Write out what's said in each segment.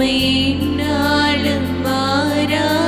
നന്മയും നാളും മാറാ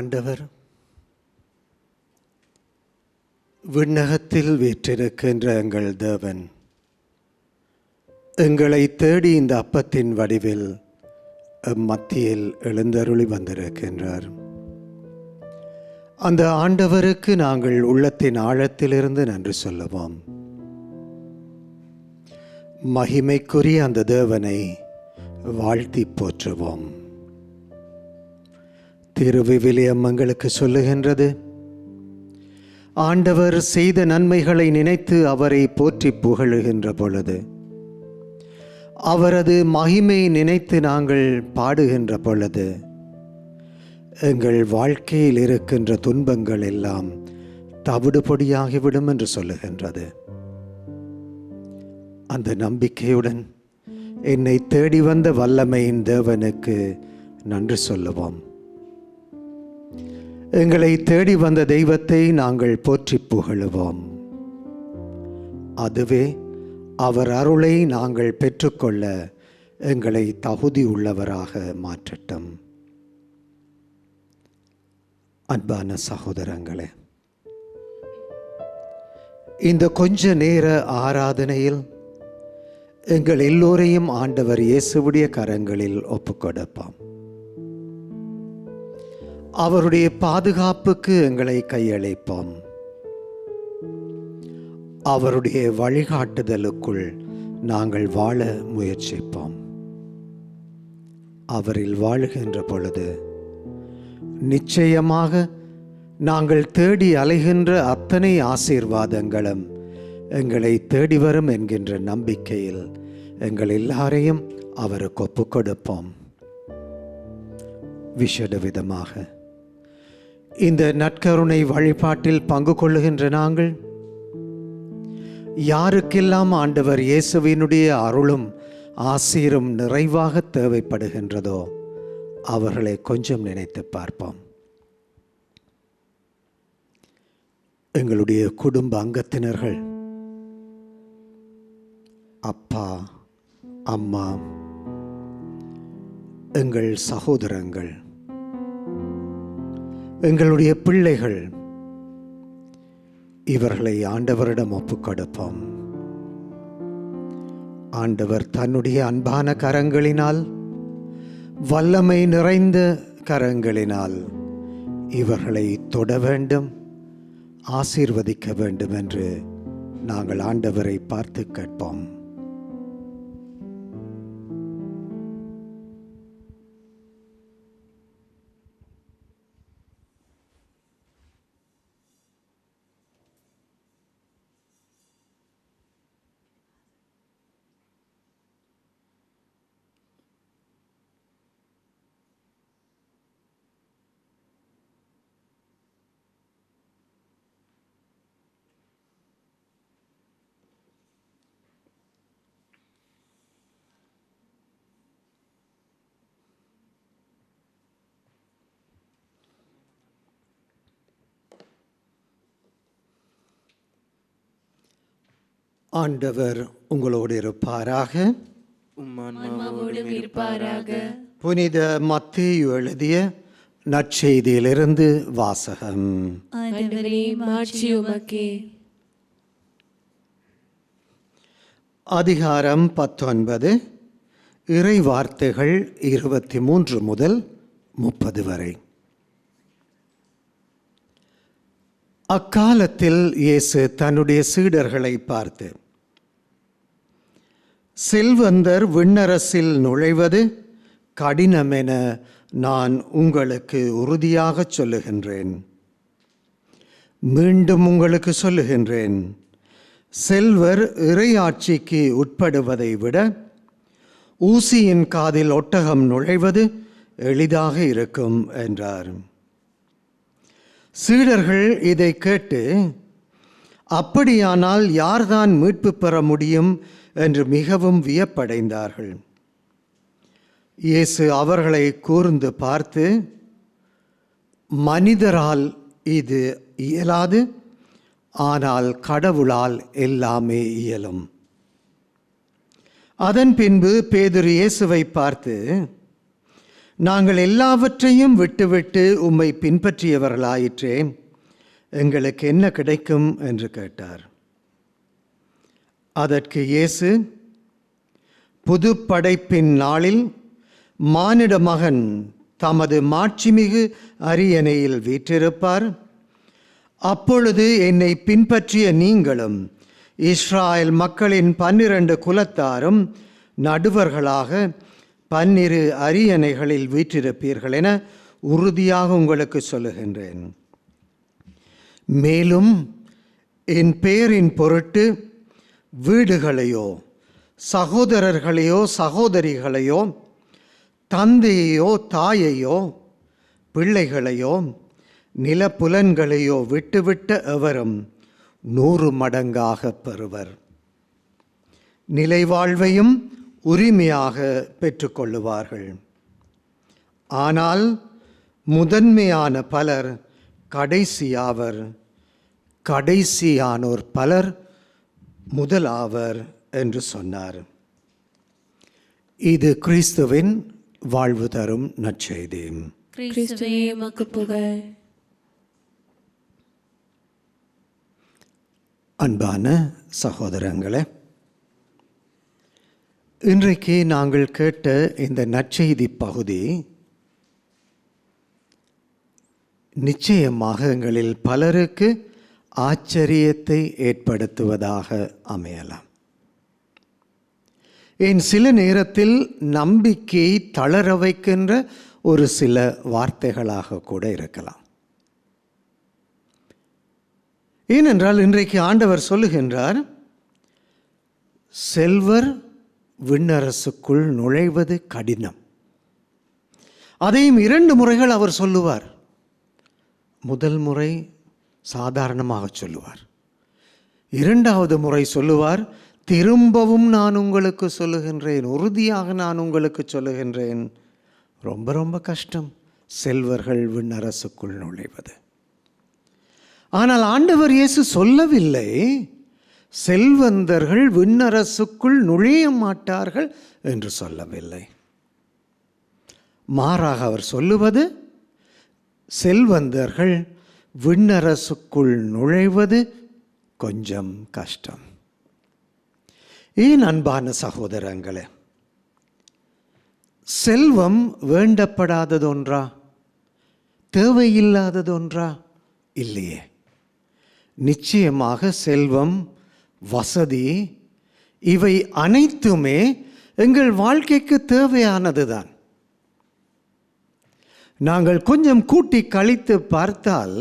ஆண்டவர் விண்ணகத்தில் வீற்றிருக்கின்ற எங்கள் தேவன் எங்களை தேடி இந்த அப்பத்தின் வடிவில் மத்தியில் எழுந்தருளி வந்திருக்கின்றார். அந்த ஆண்டவருக்கு நாங்கள் உள்ளத்தின் ஆழத்திலிருந்து நன்றி சொல்லுவோம். மகிமைக்குரிய அந்த தேவனை வாழ்த்தி போற்றுவோம். திருவிவிலியம் எங்களுக்கு சொல்லுகின்றது. ஆண்டவர் செய்த நன்மைகளை நினைத்து அவரை போற்றி புகழுகின்ற பொழுது அவரது மகிமை நினைத்து நாங்கள் பாடுகின்ற பொழுது எங்கள் வாழ்க்கையில் இருக்கின்ற துன்பங்கள் எல்லாம் தவிடு பொடியாகிவிடும் என்று சொல்லுகின்றது. அந்த நம்பிக்கையுடன் என்னை தேடி வந்த வல்லமையின் தேவனுக்கு நன்றி சொல்லுவோம். எங்களை தேடி வந்த தெய்வத்தை நாங்கள் போற்றி புகழுவோம். அதுவே அவர் அருளை நாங்கள் பெற்றுக்கொள்ள எங்களை தகுதி உள்ளவராக மாற்றட்டும். அன்பான சகோதரங்களே இந்த கொஞ்ச நேர ஆராதனையில் எங்கள் எல்லோரையும் ஆண்டவர் இயேசுவுடைய கரங்களில் ஒப்புக்கொடுப்பான் அவருடைய பாதுகாப்புக்கு எங்களை கையளிப்போம். அவருடைய வழிகாட்டுதலுக்குள் நாங்கள் வாழ முயற்சிப்போம். அவரில் வாழுகின்ற பொழுது நிச்சயமாக நாங்கள் தேடி அலைகின்ற அத்தனை ஆசீர்வாதங்களும் எங்களை தேடி வரும் என்கின்ற நம்பிக்கையில் எங்கள் எல்லாரையும் அவருக்கு ஒப்புக் கொடுப்போம். விஷட விதமாக இந்த நற்கருணை வழிபாட்டில் பங்கு கொள்ளுகின்ற நாங்கள். யாருக்கெல்லாம் ஆண்டவர் இயேசுவினுடைய அருளும் ஆசீரும் நிறைவாக தேவைப்படுகின்றதோ அவர்களை கொஞ்சம் நினைத்து பார்ப்போம். எங்களுடைய குடும்ப அங்கத்தினர்கள் அப்பா அம்மா எங்கள் சகோதரங்கள் எங்களுடைய பிள்ளைகள். இவர்களை ஆண்டவரிடம் ஒப்புக்கொடுப்போம் ஆண்டவர் தன்னுடைய அன்பான கரங்களினால் வல்லமை நிறைந்த கரங்களினால் இவர்களை தொட வேண்டும் ஆசீர்வதிக்க வேண்டும் என்று நாங்கள் ஆண்டவரை பார்த்து கேட்போம். ஆண்டவர் உங்களோடு இருப்பாராக. இருப்பாராக. புனித மத்தேயு எழுதிய நற்செய்தியிலிருந்து வாசகம். ஆண்டவரே மாட்சி உமக்கே அதிகாரம் பத்தொன்பது இறை வார்த்தைகள் இருபத்தி மூன்று முதல் முப்பது வரை. அக்காலத்தில் இயேசு தன்னுடைய சீடர்களை பார்த்து செல்வந்தர் விண்ணரசில் நுழைவது கடினமென நான் உங்களுக்கு உறுதியாகச் சொல்லுகின்றேன். மீண்டும் உங்களுக்கு சொல்லுகின்றேன். செல்வர் இறையாட்சிக்கு உட்படுவதை விட ஊசியின் காதில் ஒட்டகம் நுழைவது எளிதாக இருக்கும் என்றார். சீடர்கள் இதை கேட்டு அப்படியானால் யார்தான் மீட்பு பெற முடியும்? என்று மிகவும் வியப்படைந்தார்கள். இயேசு அவர்களை கூர்ந்து பார்த்து மனிதரால் இது இயலாது ஆனால் கடவுளால் எல்லாமே இயலும். அதன் பின்பு பேதுரு இயேசுவை பார்த்து நாங்கள் எல்லாவற்றையும் விட்டுவிட்டு உம்மை பின்பற்றியவர்களாயிற்றே எங்களுக்கு என்ன கிடைக்கும்? என்று கேட்டார். அதற்கு இயேசு புது படைப்பின் நாளில் மானிட மகன் தமது மாட்சிமிகு அரியணையில் வீற்றிருப்பார். அப்பொழுது என்னை பின்பற்றிய நீங்களும் இஸ்ராயல் மக்களின் பன்னிரண்டு குலத்தாரும் நடுவர்களாக பன்னிரு அரியணைகளில் வீற்றிருப்பீர்கள் என உறுதியாக உங்களுக்கு சொல்லுகின்றேன். மேலும் என் பெயரின் பொருட்டு வீடுகளையோ சகோதரர்களையோ சகோதரிகளையோ தந்தையையோ தாயையோ பிள்ளைகளையோ நிலப்புலன்களையோ விட்டுவிட்ட எவரும் நூறு மடங்காக பெறுவர். நிலைவாழ்வையும் உரிமையாக பெற்றுக்கொள்ளுவார்கள். ஆனால் முதன்மையான பலர் கடைசியாவர் கடைசியானோர் பலர் முதலாவர் என்று சொன்னார். இது கிறிஸ்துவின் வாழ்வு தரும் நற்செய்தி. அன்பான சகோதரங்களே இன்றைக்கு நாங்கள் கேட்ட இந்த நற்செய்தி பகுதி நிச்சயமாக எங்களில் பலருக்கு ஆச்சரியத்தை ஏற்படுத்துவதாக அமையலாம். ஏன் சில நேரத்தில் நம்பிக்கையை தளர வைக்கின்ற ஒரு சில வார்த்தைகளாக கூட இருக்கலாம். ஏனென்றால் இன்றைக்கு ஆண்டவர் சொல்லுகின்றார் செல்வர் விண்ணரசுக்குள் நுழைவது கடினம். அதையும் இரண்டு முறைகள் அவர் சொல்லுவார். முதல் முறை சாதாரணமாக சொல்லுவார். இரண்டாவது முறை சொல்லுவார் திரும்பவும் நான் உங்களுக்கு சொல்லுகின்றேன் உறுதியாக நான் உங்களுக்கு சொல்லுகின்றேன். ரொம்ப ரொம்ப கஷ்டம் செல்வர்கள் விண்ணரசுக்குள் நுழைவது. ஆனால் ஆண்டவர் இயேசு சொல்லவில்லை செல்வந்தர்கள் விண்ணரசுக்குள் நுழைய மாட்டார்கள் என்று சொல்லவில்லை. மாறாக அவர் சொல்லுவது செல்வந்தர்கள் விண்ணரசுக்குள் நுழைவது கொஞ்சம் கஷ்டம். ஏன் அன்பான சகோதரங்களே செல்வம் வேண்டப்படாததொன்றா? தேவையில்லாததொன்றா? இல்லையே. நிச்சயமாக செல்வம் வசதி இவை அனைத்துமே எங்கள் வாழ்க்கைக்கு தேவையானதுதான். நாங்கள் கொஞ்சம் கூட்டி கழித்து பார்த்தால்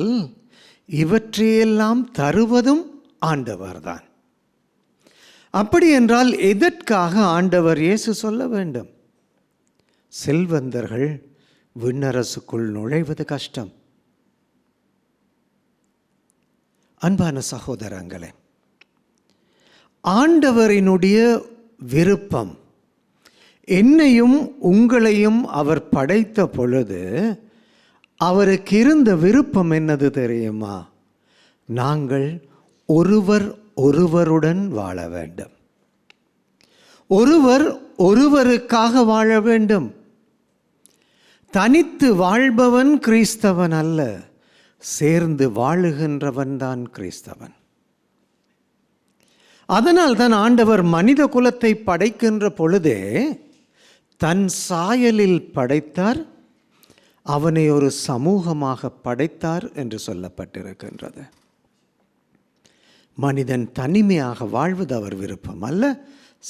இவற்றையெல்லாம் தருவதும் ஆண்டவர்தான். அப்படி என்றால் எதற்காக ஆண்டவர் இயேசு சொல்ல வேண்டும்? செல்வந்தர்கள் விண்ணரசுக்குள் நுழைவது கஷ்டம். அன்பான சகோதரங்களே ஆண்டவரினுடைய விருப்பம். என்னையும் உங்களையும் அவர் படைத்த பொழுது அவருக்கு இருந்த விருப்பம் என்னது தெரியுமா? நாங்கள் ஒருவர் ஒருவருடன் வாழ வேண்டும். ஒருவர் ஒருவருக்காக வாழ வேண்டும். தனித்து வாழ்பவன் கிறிஸ்தவன் அல்ல சேர்ந்து வாழுகின்றவன் தான் கிறிஸ்தவன். அதனால் தான் ஆண்டவர் மனித குலத்தை படைக்கின்ற பொழுதே தன் சாயலில் படைத்தார் அவனை ஒரு சமூகமாக படைத்தார் என்று சொல்லப்பட்டிருக்கின்றது. மனிதன் தனிமையாக வாழ்வது அவர் விருப்பம் அல்ல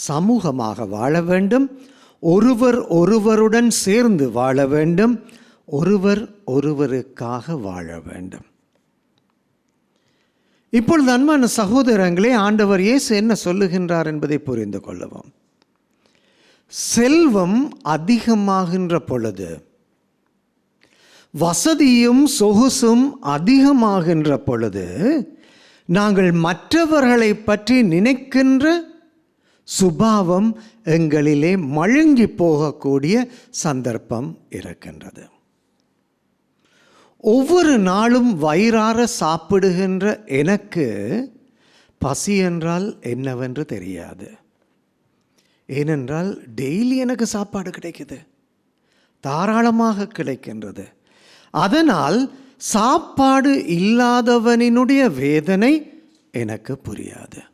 சமூகமாக வாழ வேண்டும் ஒருவர் ஒருவருடன் சேர்ந்து வாழ வேண்டும் ஒருவர் ஒருவருக்காக வாழ வேண்டும். இப்பொழுது அன்பான சகோதரங்களே ஆண்டவர் இயேசு என்ன சொல்லுகின்றார் என்பதை புரிந்து கொள்ளவும். செல்வம் அதிகமாகின்ற பொழுது வசதியும் சொகுசும் அதிகமாகின்ற பொழுது நாங்கள் மற்றவர்களை பற்றி நினைக்கின்ற சுபாவம் எங்களிலே மழுங்கி போகக்கூடிய சந்தர்ப்பம் இருக்கின்றது. ஒவ்வொரு நாளும் வயிறார சாப்பிடுகின்ற எனக்கு பசி என்றால் என்னவென்று தெரியாது. ஏனென்றால் டெய்லி எனக்கு சாப்பாடு கிடைக்குது. தாராளமாக கிடைக்கின்றது. அதனால் சாப்பாடு இல்லாதவனினுடைய வேதனை எனக்கு புரியாது.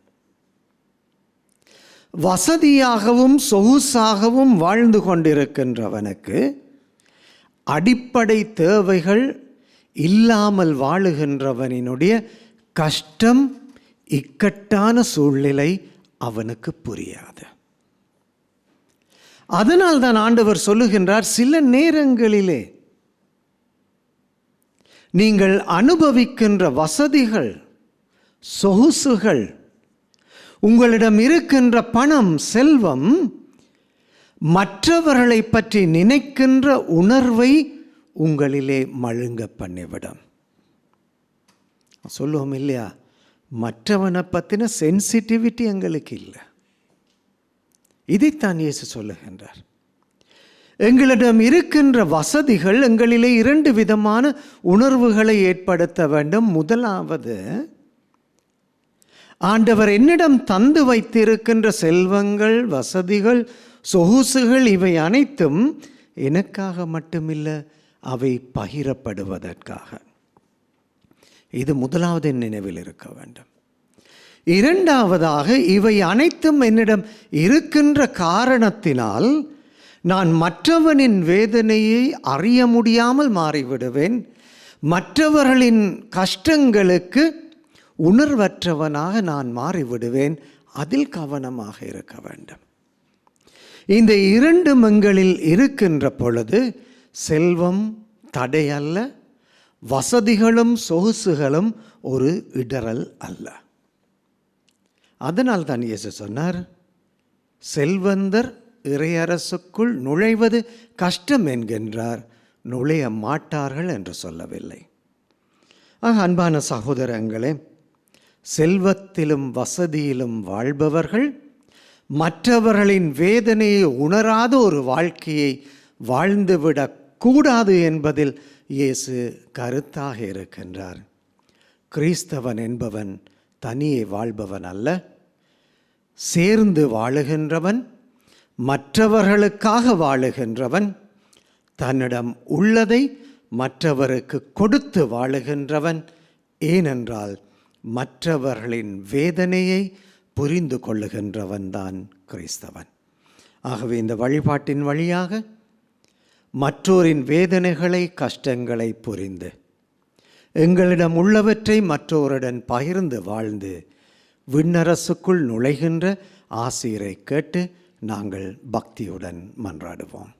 வசதியாகவும் சொகுசாகவும் வாழ்ந்து கொண்டிருக்கின்றவனுக்கு அடிப்படை தேவைகள் இல்லாமல் வாழுகின்றவனினுடைய கஷ்டம் இக்கட்டான சூழ்நிலை அவனுக்கு புரியாது. அதனால் தான் ஆண்டவர் சொல்லுகின்றார் சில நேரங்களிலே நீங்கள் அனுபவிக்கின்ற வசதிகள் சொகுசுகள் உங்களிடம் இருக்கின்ற பணம் செல்வம் மற்றவர்களை பற்றி நினைக்கின்ற உணர்வை உங்களிலே மழுங்க பண்ணிவிடும். சொல்லுவோம் இல்லையா? மற்றவனை பற்றின சென்சிட்டிவிட்டி எங்களுக்கு இல்லை. இதைத்தான் இயேசு சொல்லுகின்றார். எங்களிடம் இருக்கின்ற வசதிகள் எங்களிலே இரண்டு விதமான உணர்வுகளை ஏற்படுத்த வேண்டும். முதலாவது ஆண்டவர் என்னிடம் தந்து வைத்திருக்கின்ற செல்வங்கள் வசதிகள் சொகுசுகள் இவை அனைத்தும் எனக்காக மட்டுமில்லை. அவை பகிரப்படுவதற்காக. இது முதலாவது நினைவில் இருக்க வேண்டும். இரண்டாவதாக இவை அனைத்தும் என்னிடம் இருக்கின்ற காரணத்தினால் நான் மற்றவனின் வேதனையை அறிய முடியாமல் மாறிவிடுவேன். மற்றவர்களின் கஷ்டங்களுக்கு உணர்வற்றவனாக நான் மாறிவிடுவேன். அதில் கவனமாக இருக்க வேண்டும். இந்த இரண்டு மங்களில் இருக்கின்ற பொழுது செல்வம் தடையல்ல வசதிகளும் சொகுசுகளும் ஒரு இடரல் அல்ல. அதனால் தான் இயேசு சொன்னார் செல்வந்தர் இறையரசுக்குள் நுழைவது கஷ்டம் என்கின்றார் நுழைய மாட்டார்கள் என்று சொல்லவில்லை. ஆக அன்பான சகோதரங்களே செல்வத்திலும் வசதியிலும் வாழ்பவர்கள் மற்றவர்களின் வேதனையை உணராத ஒரு வாழ்க்கையை வாழ்ந்துவிடக் கூடாது என்பதில் இயேசு கருத்தாக இருக்கின்றார். கிறிஸ்தவன் என்பவன் தனியே வாழ்பவன் அல்ல. சேர்ந்து வாழுகின்றவன் மற்றவர்களுக்காக வாழுகின்றவன் தன்னிடம் உள்ளதை மற்றவருக்கு கொடுத்து வாழுகின்றவன். ஏனென்றால் மற்றவர்களின் வேதனையை புரிந்து கொள்ளுகின்றவன்தான் கிறிஸ்தவன். ஆகவே இந்த வழிபாட்டின் வழியாக மற்றோரின் வேதனைகளை கஷ்டங்களை புரிந்து. எங்களிடம் உள்ளவற்றை மற்றோருடன் பகிர்ந்து வாழ்ந்து விண்ணரசுக்குள் நுழைகின்ற ஆசிரியரை கேட்டு நாங்கள் பக்தியுடன் மன்றாடுவோம்.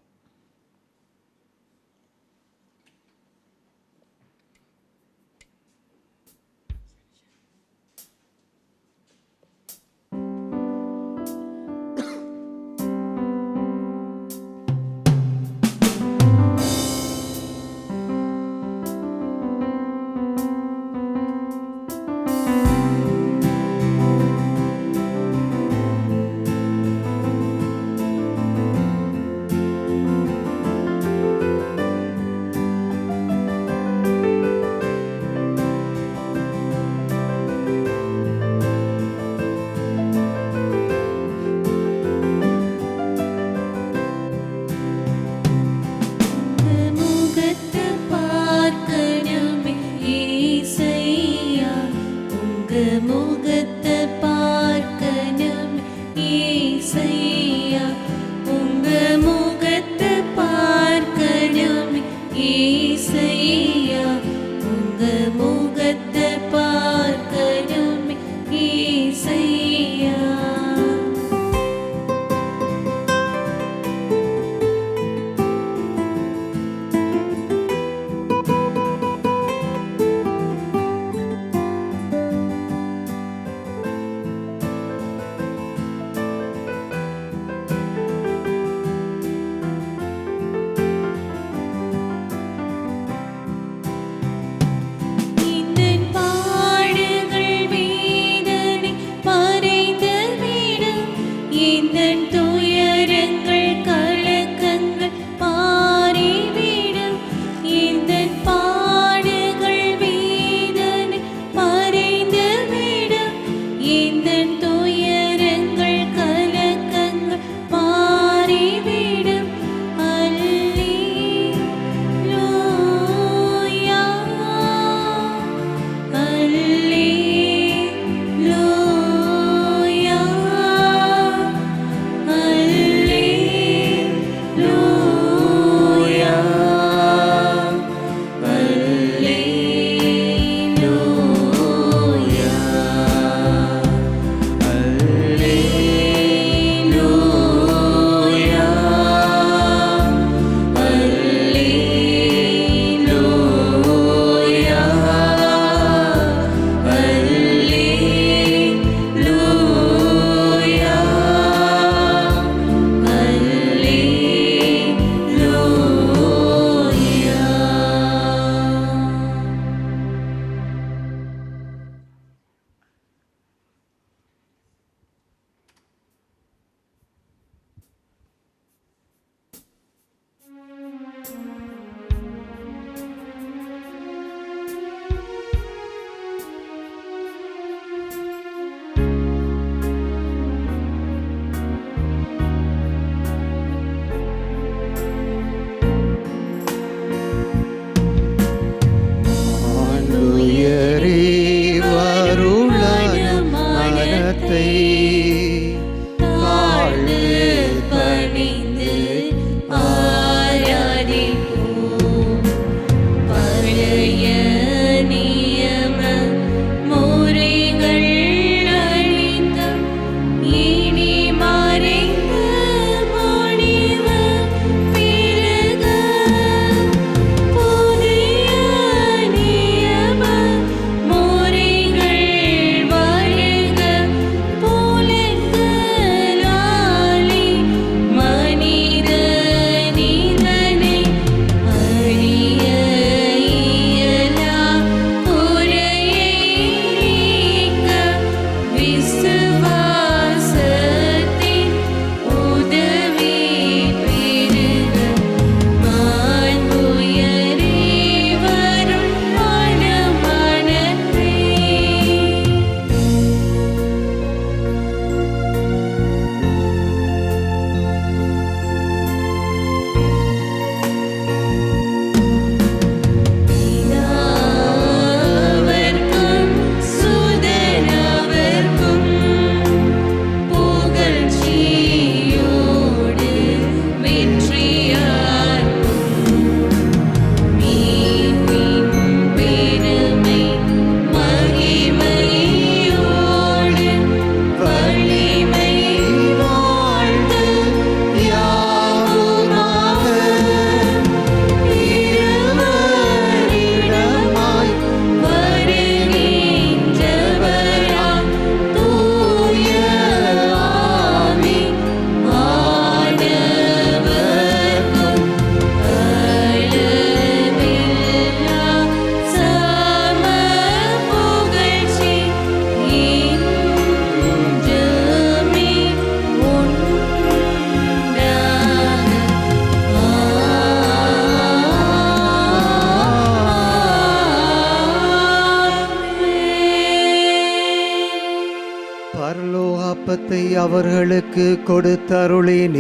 அவர்களுக்கு கொடுத்தருளினீர்.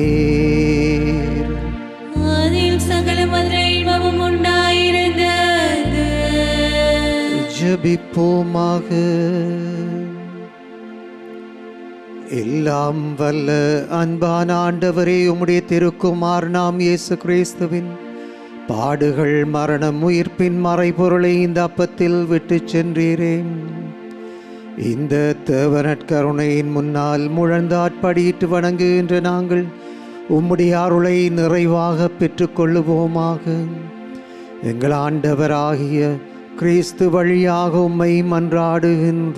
அதில் சகல மதுரை இன்பமும் உண்டாயிருந்தது. ஜெபிப்போமாக. எல்லாம் வல்ல அன்பான ஆண்டவரே உம்முடைய திருக்குமார் நாம் இயேசு கிறிஸ்துவின் பாடுகள் மரணம் உயிர்ப்பின் மறைபொருளை இந்த அப்பத்தில் விட்டு சென்றீரே இந்த தேவனற்கருணையின் முன்னால் முழந்தாட்படியிட்டு வணங்குகின்ற நாங்கள் உம்முடைய அருளை நிறைவாக பெற்றுக்கொள்ளுவோமாக. எங்கள் ஆண்டவராகிய கிறிஸ்து வழியாக உம்மை மன்றாடுகின்றோம்.